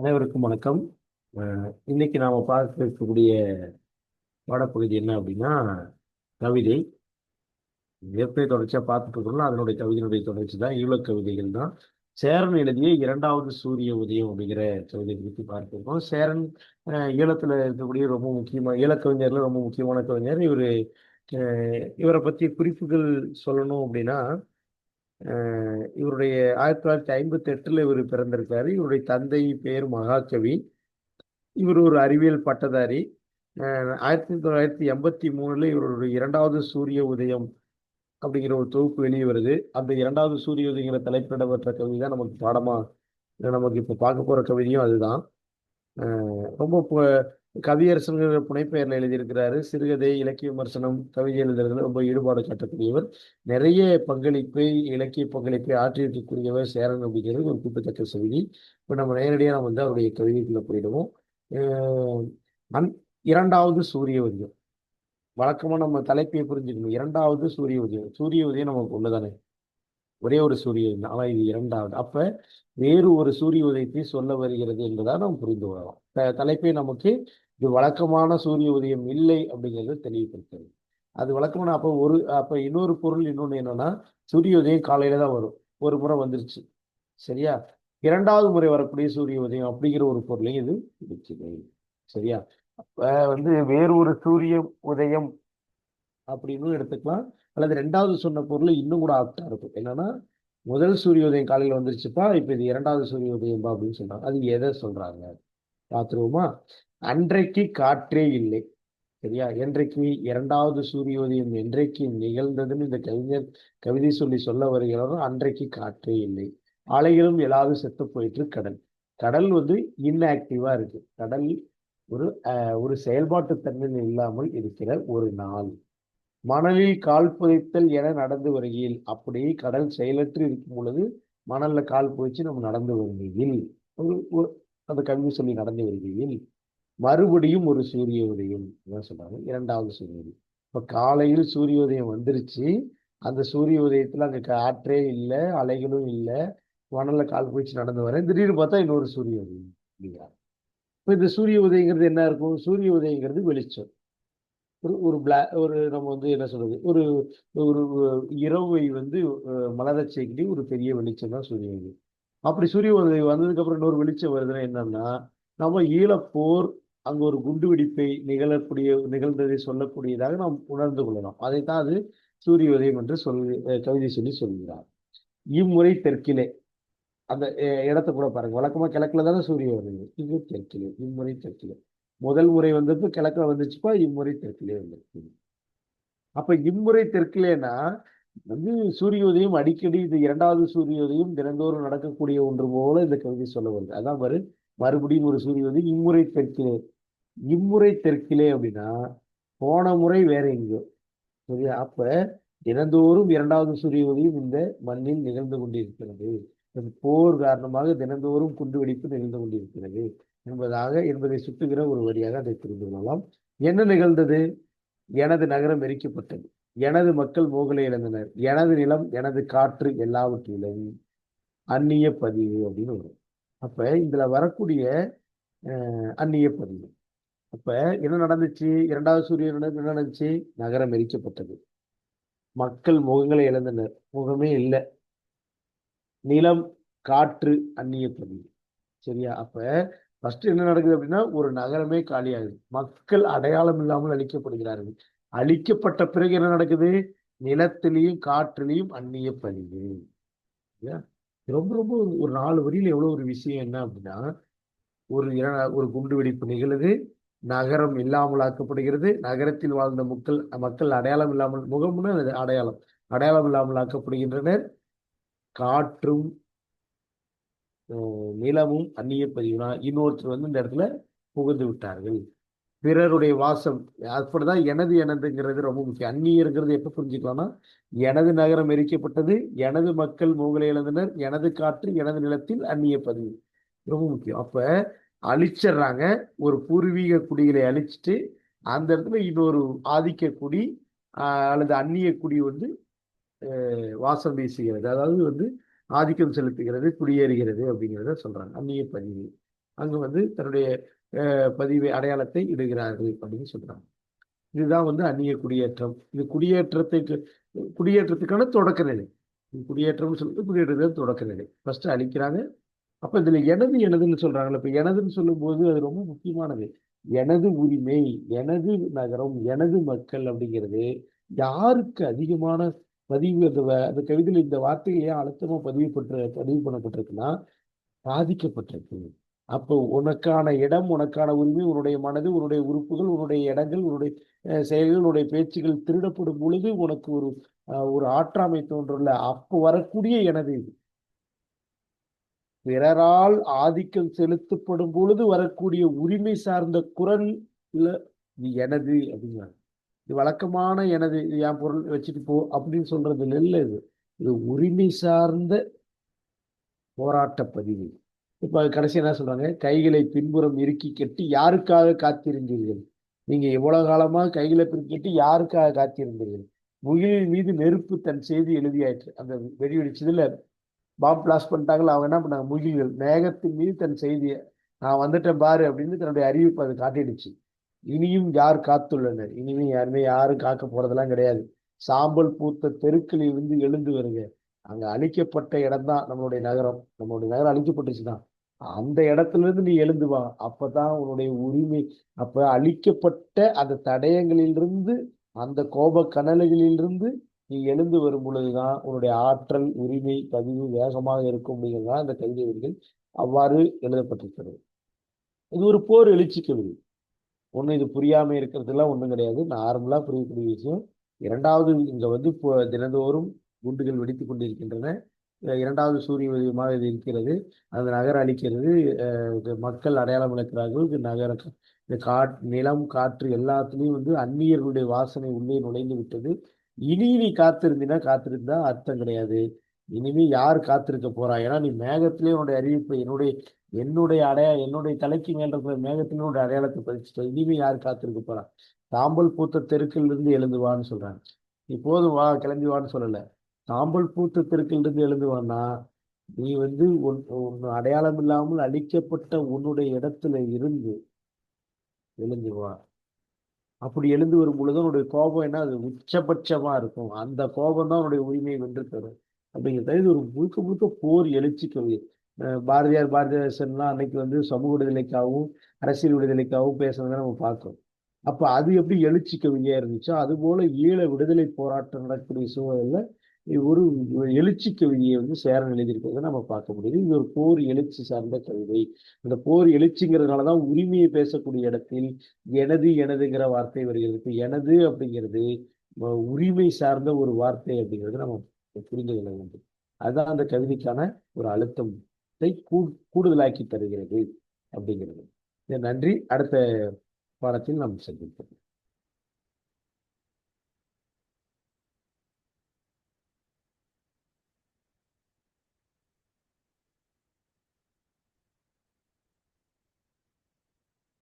அனைவருக்கும் வணக்கம். இன்னைக்கு நாம் பார்க்க இருக்கக்கூடிய பாடப்பகுதி என்ன அப்படின்னா கவிதை. ஏற்கனவே தொடர்ச்சியா பார்த்துட்டு இருக்கிறோம் அதனுடைய கவிதையினுடைய தொடர்ச்சி தான் ஈழக் கவிதைகள் தான். சேரன் எழுதிய இரண்டாவது சூரிய உதயம் அப்படிங்கிற கவிதை குறித்து பார்த்துருக்கோம். சேரன் ஈழத்தில் இருக்கக்கூடிய ரொம்ப முக்கியமான ஈழக்கவிஞர்ல ரொம்ப முக்கியமான கவிஞர். இவர் இவரை பற்றிய குறிப்புகள் சொல்லணும் அப்படின்னா இவருடைய ஆயிரத்தி தொள்ளாயிரத்தி ஐம்பத்தி எட்டில் இவர் பிறந்திருக்காரு. இவருடைய தந்தை பெயர் மகாகவி. இவர் ஒரு அறிவியல் பட்டதாரி. ஆயிரத்தி தொள்ளாயிரத்தி எண்பத்தி மூணில் இவருடைய இரண்டாவது சூரிய உதயம் அப்படிங்கிற ஒரு தொகுப்பு வெளியே வருது. அந்த இரண்டாவது சூரிய உதயங்கிற தலைப்பிட பெற்ற கவிதை தான் நமக்கு பாடமாக நமக்கு இப்போ பார்க்க போகிற கவிதையும் அதுதான். ரொம்ப கவியரசன்கிற புனைப்பெயரில் எழுதியிருக்கிறாரு. சிறுகதை இலக்கிய விமர்சனம் கவிதை எழுதுறதுல ரொம்ப ஈடுபாடு காட்டக்கூடியவர். நிறைய பங்களிப்பை இலக்கிய பங்களிப்பை ஆற்றியிருக்கக்கூடியவர் சேரன் அப்படிங்கிறது ஒரு குறிப்பிடத்தக்க செய்தி. இப்போ நம்ம நேரடியாக நம்ம வந்து அவருடைய கவிதைக்குள்ள போயிடுவோம். அந் இரண்டாவது சூரிய உதயம். வழக்கமா நம்ம தலைப்பையை புரிஞ்சுக்கணும். இரண்டாவது சூரிய உதயம். சூரிய உதயம் நமக்கு ஒண்ணுதானே? ஒரே ஒரு சூரிய உதயம். ஆனா இது இரண்டாவது. அப்ப வேறு ஒரு சூரிய உதயத்தை சொல்ல வருகிறது என்பதா நாம் புரிந்து கொள்ளலாம். த- தலைப்பை நமக்கு இது வழக்கமான சூரிய உதயம் இல்லை அப்படிங்கிறத தெளிவுபடுத்துறது அது வழக்கமான அப்ப ஒரு அப்ப இன்னொரு பொருள் இன்னொன்னு என்னன்னா சூரிய உதயம் காலையில தான் வரும். ஒரு முறை வந்துருச்சு. சரியா? இரண்டாவது முறை வரக்கூடிய சூரிய உதயம் அப்படிங்கிற ஒரு பொருளையும் இது இருக்குது சரியா? வந்து வேறு ஒரு சூரிய உதயம் அப்படின்னு எடுத்துக்கலாம். அல்லது ரெண்டாவது சொன்ன பொருள் இன்னும் கூட ஆப்டா இருக்கும். என்னன்னா முதல் சூரிய உதயம் காலையில வந்துருச்சுப்பா இப்ப இது இரண்டாவது சூரியோதயம்பா அப்படின்னு சொல்றாங்க. அது எதை சொல்றாங்க? பார்த்துருவோமா? அன்றைக்கு காற்றே இல்லை. சரியா? என்றைக்கு இரண்டாவது சூரிய உதயம் என்றைக்கு நிகழ்ந்ததுன்னு இந்த கவிஞர் கவிதை சொல்லி சொல்ல வருகிறாரோ அன்றைக்கு காற்றே இல்லை. அலைகளும் எல்லாவது செத்து போயிட்டு கடல். கடல் வந்து இன்ஆக்டிவா இருக்கு. கடல் ஒரு அஹ், ஒரு செயல்பாட்டு தன்மை இல்லாமல் இருக்கிற ஒரு நாள். மணலில் கால் புதைத்தல் என நடந்து வருகையில் அப்படியே கடல் செயலற்று இருக்கும் பொழுது மணல்ல கால் புதைச்சு நம்ம நடந்து வருகையில் ஒரு அந்த கல்வி சொல்லி நடந்து வருகையில் மறுபடியும் ஒரு சூரிய உதயம் என்ன சொல்றாங்க இரண்டாவது சூரிய உதயம். இப்ப காலையில் சூரிய உதயம் வந்துருச்சு அந்த சூரிய உதயத்துல அங்க காற்றே இல்லை அலைகளும் இல்லை மணல்ல கால் புதிச்சு நடந்து வரேன் திடீர்னு பார்த்தா இன்னொரு சூரிய உதயம் அப்படிங்கிறாங்க இப்ப இந்த சூரிய உதயங்கிறது என்ன இருக்கும்? சூரிய உதயங்கிறது வெளிச்சம். ஒரு ஒரு பிளா ஒரு நம்ம வந்து என்ன சொல்றது? ஒரு ஒரு இரவை வந்து அஹ், மலரச் ஒரு பெரிய வெளிச்சம் தான் சூரிய உதயம் அப்படி சூரிய உதயம் வந்ததுக்கு அப்புறம் இன்னொரு வெளிச்சம் வருதுன்னா என்னன்னா நம்ம ஈழப்போர் அங்க ஒரு குண்டு வெடிப்பை நிகழக்கூடிய நிகழ்ந்ததை சொல்லக்கூடியதாக நாம் உணர்ந்து கொள்ளலாம். அதைத்தான் அது சூரிய உதயம் என்று சொல் கவிதை சொல்லி சொல்கிறார். இம்முறை தெற்கிலே அந்த இடத்த இடத்தை கூட பாருங்க. வழக்கமா கிழக்குல தானே சூரிய வருது இது தெற்கிலே இம்முறை தெற்கிலே. முதல் முறை வந்தது கிழக்குல வந்துச்சுப்பா இம்முறை தெற்கிலே வந்துருக்கு அப்ப இம்முறை தெற்கிலேனா வந்து சூரிய உதயம் அடிக்கடி இது இரண்டாவது சூரிய உதயம் தினந்தோறும் நடக்கக்கூடிய ஒன்று போல இந்த கவிதை சொல்ல வருது. அதான் மறு மறுபடியும் ஒரு சூரிய உதயம் இம்முறை தெற்கிலே. இம்முறை தெற்கிலே அப்படின்னா போன முறை வேற எங்கேயோ. சரியா? அப்ப தினந்தோறும் இரண்டாவது சூரிய உதயம் இந்த மண்ணில் நிகழ்ந்து கொண்டிருக்கிறது. போர் காரணமாக தினந்தோறும் குண்டுவெடிப்பு நிகழ்ந்து கொண்டிருக்கிறது. என்பதாக என்பதை சுட்டுகிற ஒரு வரியாக அதை புரிந்து கொள்ளலாம். என்ன நிகழ்ந்தது? எனது நகரம் எரிக்கப்பட்டது. எனது மக்கள் மோகலை இழந்தனர். எனது நிலம் எனது காற்று எல்லாவற்றிலும் அந்நிய பதிவு அப்படின்னு வரும். அப்ப இதுல வரக்கூடிய அஹ், அந்நிய பதிவு. அப்ப என்ன நடந்துச்சு? இரண்டாவது சூரியன் என்ன நடந்துச்சு? நகரம் எரிக்கப்பட்டது. மக்கள் முகங்களை இழந்தனர். முகமே இல்லை. நிலம் காற்று அந்நிய பதிவு. சரியா? அப்ப ஃபர்ஸ்ட் என்ன நடக்குது அப்படின்னா ஒரு நகரமே காலியாகுது. மக்கள் அடையாளம் இல்லாமல் அழிக்கப்படுகிறார்கள். அழிக்கப்பட்ட பிறகு என்ன நடக்குது? நிலத்திலையும் காற்றிலையும் அந்நிய பதிவு ரொம்ப ரொம்ப ஒரு நாலு வரியில எவ்வளவு ஒரு விஷயம் என்ன அப்படின்னா ஒரு ஒரு குண்டு வெடிப்பு நிகழுது நகரம் இல்லாமலாக்கப்படுகிறது நகரத்தில் வாழ்ந்த மக்கள் மக்கள் அடையாளம் இல்லாமல் முகம்னு அடையாளம். அடையாளம் இல்லாமல் ஆக்கப்படுகின்றனர் காற்றும் நிலமும் அந்நிய பதிவுனா இன்னொருத்தர் வந்து இந்த இடத்துல புகுந்து விட்டார்கள். பிறருடைய வாசம் அப்படிதான் எனது எனதுங்கிறது ரொம்ப முக்கியம். அந்நியருங்கிறது எப்போ புரிஞ்சுக்கலாம்னா எனது நகரம் எரிக்கப்பட்டது எனது மக்கள் மூகலை இழந்தனர் எனது காற்று எனது நிலத்தில் அந்நிய பதிவு. ரொம்ப முக்கியம். அப்போ அழிச்சிடுறாங்க ஒரு பூர்வீக குடிகளை அழிச்சிட்டு அந்த இடத்துல இன்னொரு ஆதிக்க குடி அல்லது அந்நிய குடி வந்து வாசம் வீசுகிறது. அதாவது வந்து ஆதிக்கம் செலுத்துகிறது குடியேறுகிறது அப்படிங்கிறத சொல்றாங்க. அந்நிய பதிவு. அங்கு வந்து தன்னுடைய பதிவை அடையாளத்தை இடுகிறார்கள் அப்படின்னு சொல்றாங்க. இதுதான் வந்து அந்நிய குடியேற்றம். இது குடியேற்றத்துக்கு குடியேற்றத்துக்கான தொடக்க நிலை. குடியேற்றம்னு சொல்லிட்டு குடியேற்றத்தை தொடக்க நிலை. ஃபர்ஸ்ட் அழிக்கிறாங்க. அப்ப இதுல எனது எனதுன்னு சொல்றாங்கல்ல. இப்ப எனதுன்னு சொல்லும்போது அது ரொம்ப முக்கியமானது. எனது உரிமை எனது நகரம் எனது மக்கள் அப்படிங்கிறது யாருக்கு அதிகமான பதிவு அந்த அந்த கவிதையில் இந்த வார்த்தைகள் ஏன் அழுத்தமாக பதிவு பற்ற பதிவு பண்ணப்பட்டிருக்குன்னா பாதிக்கப்பட்டிருக்கு. அப்போ உனக்கான இடம் உனக்கான உரிமை உன்னுடைய மனது உன்னுடைய உறுப்புகள் உன்னுடைய இடங்கள் உன்னுடைய அஹ், செயல்கள் உன்னுடைய பேச்சுகள் திருடப்படும் பொழுது உனக்கு ஒரு அஹ், ஒரு ஆற்றாமை தோன்றல. அப்போ வரக்கூடிய எனது இது. பிறரால் ஆதிக்கம் செலுத்தப்படும் பொழுது வரக்கூடிய உரிமை சார்ந்த குரல் எனது அப்படிங்கிறாங்க. இது வழக்கமான எனது இது என் பொருள் வச்சுட்டு போ அப்படின்னு சொல்றது இல்லை இது. இது உரிமை சார்ந்த போராட்ட பதிவு. இப்போ கடைசி என்ன சொல்றாங்க? கைகளை பின்புறம் இறுக்கி கட்டி யாருக்காக காத்திருந்தீர்கள்? நீங்க எவ்வளவு காலமாக கைகளை பிரிக்கி கட்டி யாருக்காக காத்திருந்தீர்கள்? முகிலின் மீது நெருப்பு தன் செய்தி எழுதியாயிற்று. அந்த வெடி வெடிச்சதுல பாம் பிளாஸ் பண்ணிட்டாங்களா அவங்க என்ன பண்ணாங்க? முகில்கள் மேகத்தின் மீது தன் செய்தியை நான் வந்துட்டேன் பாரு அப்படின்னு தன்னுடைய அறிவிப்பு அது காட்டிடுச்சு. இனியும் யார் காத்துள்ளனர்? இனிமே யாருமே யாரும் காக்க போறதெல்லாம் கிடையாது. சாம்பல் பூத்த தெருக்களில் இருந்து எழுந்து வருங்க அங்க அழிக்கப்பட்ட இடம்தான் நம்மளுடைய நகரம். நம்மளுடைய நகரம் அழிக்கப்பட்டுச்சுதான் அந்த இடத்துல இருந்து நீ எழுந்து வா. அப்பதான் உன்னுடைய உரிமை அப்ப அழிக்கப்பட்ட அந்த தடயங்களிலிருந்து அந்த கோப கனல்களிலிருந்து நீ எழுந்து வரும் பொழுதுதான் உன்னுடைய ஆற்றல் உரிமை பதிவு வேகமாக இருக்கும் அப்படிங்கிறதுதான் அந்த கவிதை வரிகள் அவ்வாறு எழுதப்பட்டிருக்கிறது. இது ஒரு போர் எழுச்சி கவிதை ஒன்றும் இது புரியாமல் இருக்கிறதுலாம் ஒன்றும் கிடையாது. நார்மலாக புரியக்கூடிய விஷயம். இரண்டாவது இங்கே வந்து இப்போ தினந்தோறும் குண்டுகள் வெடித்து கொண்டிருக்கின்றன. இரண்டாவது சூரிய உதயமாக இது இருக்கிறது. அந்த நகரம் அளிக்கிறது மக்கள் அடையாளம் இழக்கிறார்கள். இது நகர இந்த காட் நிலம் காற்று எல்லாத்துலேயும் வந்து அந்நியர்களுடைய வாசனை உள்ளே நுழைந்து விட்டது. இனி நீ காத்திருந்தினா காத்திருந்தா அர்த்தம் கிடையாது. இனிமே யார் காத்திருக்க போறா? ஏன்னா நீ மேகத்திலே உன்னுடைய அறிவிப்பை என்னுடைய என்னுடைய அடையா என்னுடைய தலைக்கு மேல் இருக்கிற மேகத்திலே உன்னுடைய அடையாளத்தை பதிச்சுட்ட இனிமே யார் காத்திருக்க போறா? தாம்பல் பூத்த தெருக்கிலிருந்து எழுந்து வான்னு சொல்றாங்க. நீ போதும் வா கிளம்பி வான்னு சொல்லல. தாம்பல் பூத்த தெருக்கிலிருந்து எழுந்து வான்னா நீ வந்து உன் உன் அடையாளம் இல்லாமல் அழிக்கப்பட்ட உன்னுடைய இடத்துல இருந்து எழுந்து வா. அப்படி எழுந்து வரும் பொழுது உன்னுடைய கோபம் என்ன? அது உச்சபட்சமா இருக்கும். அந்த கோபம் தான் உன்னுடைய உரிமையை வென்று தரும். அப்படிங்கிறது இது ஒரு முழுக்க முழுக்க போர் எழுச்சி கவி பாரதியார் பாரதிதாசன்லாம் அன்னைக்கு வந்து சமூக விடுதலைக்காகவும் அரசியல் விடுதலைக்காகவும் பேசுனதை நம்ம பார்க்குறோம் அப்ப அது எப்படி எழுச்சி கவிதையா இருந்துச்சோ அது போல ஈழ விடுதலை போராட்டம் நடக்கக்கூடிய சூழலில் ஒரு எழுச்சி கவிதையை வந்து சேரன் எழுதியிருக்கிறத நம்ம பார்க்க முடியுது. இது ஒரு போர் எழுச்சி சார்ந்த கவிதை. அந்த போர் எழுச்சிங்கிறதுனாலதான் உரிமையை பேசக்கூடிய இடத்தில் எனது எனதுங்கிற வார்த்தை வருகிறது. இப்ப எனது அப்படிங்கிறது உரிமை சார்ந்த ஒரு வார்த்தை அப்படிங்கிறது நம்ம புரிந்து கொள்ள வேண்டும். அதுதான் அந்த கவிதைக்கான ஒரு அழுத்தத்தை கூ- கூடுதலாக்கி தருகிறது அப்படிங்கிறது. நன்றி. அடுத்த பாடத்தில் நாம் சந்திப்போம்.